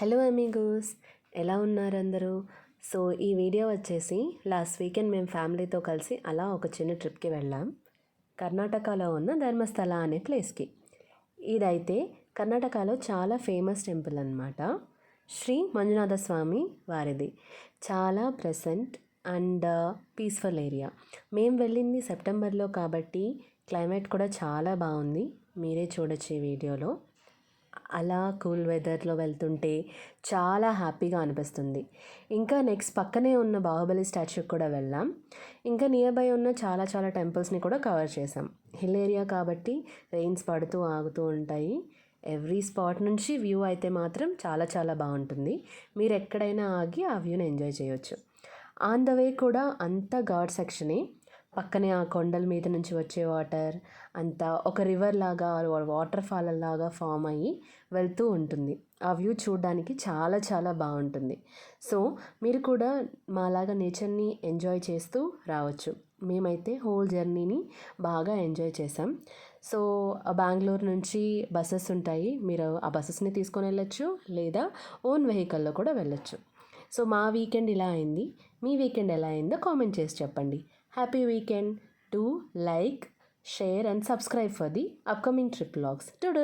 Hello Amigos ఎలా ఉన్నారు అందరూ సో ఈ వీడియో వచ్చేసి లాస్ట్ వీకెండ్ మేము ఫ్యామిలీతో కలిసి అలా ఒక చిన్న ట్రిప్కి వెళ్ళాం. కర్ణాటకలో ఉన్న ధర్మస్థల అనే ప్లేస్కి. ఇదైతే కర్ణాటకలో చాలా ఫేమస్ టెంపుల్ అనమాట శ్రీ మంజునాథ స్వామి వారిది. చాలా ప్రెసెంట్ అండ్ పీస్ఫుల్ ఏరియా. మేము వెళ్ళింది సెప్టెంబర్లో కాబట్టి క్లైమేట్ కూడా చాలా బాగుంది. మీరే చూడొచ్చు ఈ వీడియోలో. అలా కూల్ వెదర్లో వెళ్తుంటే చాలా హ్యాపీగా అనిపిస్తుంది. ఇంకా నెక్స్ట్ పక్కనే ఉన్న బాహుబలి స్టాచ్యూకి కూడా వెళ్ళాం ఇంకా నియర్ బై ఉన్న చాలా చాలా టెంపుల్స్ని కూడా కవర్ చేసాం హిల్ ఏరియా కాబట్టి రెయిన్స్ పడుతూ ఆగుతూ ఉంటాయి. ఎవ్రీ స్పాట్ నుంచి వ్యూ అయితే మాత్రం చాలా చాలా బాగుంటుంది. మీరు ఎక్కడైనా ఆగి ఆ వ్యూని ఎంజాయ్ చేయొచ్చు. ఆన్ ద వే కూడా అంత ఘాట్ సెక్షనే. పక్కనే ఆ కొండల మీద నుంచి వచ్చే వాటర్ అంతా ఒక రివర్ లాగా వాటర్ ఫాల్ లాగా ఫామ్ అయ్యి వెళ్తూ ఉంటుంది. ఆ వ్యూ చూడడానికి చాలా చాలా బాగుంటుంది. సో మీరు కూడా మాలాగా నేచర్ని ఎంజాయ్ చేస్తూ రావచ్చు. మేమైతే హోల్ జర్నీని బాగా ఎంజాయ్ చేసాం సో బెంగళూరు నుంచి బస్సెస్ ఉంటాయి. మీరు ఆ బస్సెస్ని తీసుకొని వెళ్ళొచ్చు లేదా ఓన్ వెహికల్లో కూడా వెళ్ళొచ్చు. సో మా వీకెండ్ ఇలా అయింది. మీ వీకెండ్ ఎలా అయిందో కామెంట్ చేసి చెప్పండి. Happy weekend. Do like, share and subscribe for the upcoming trip logs. Toodles.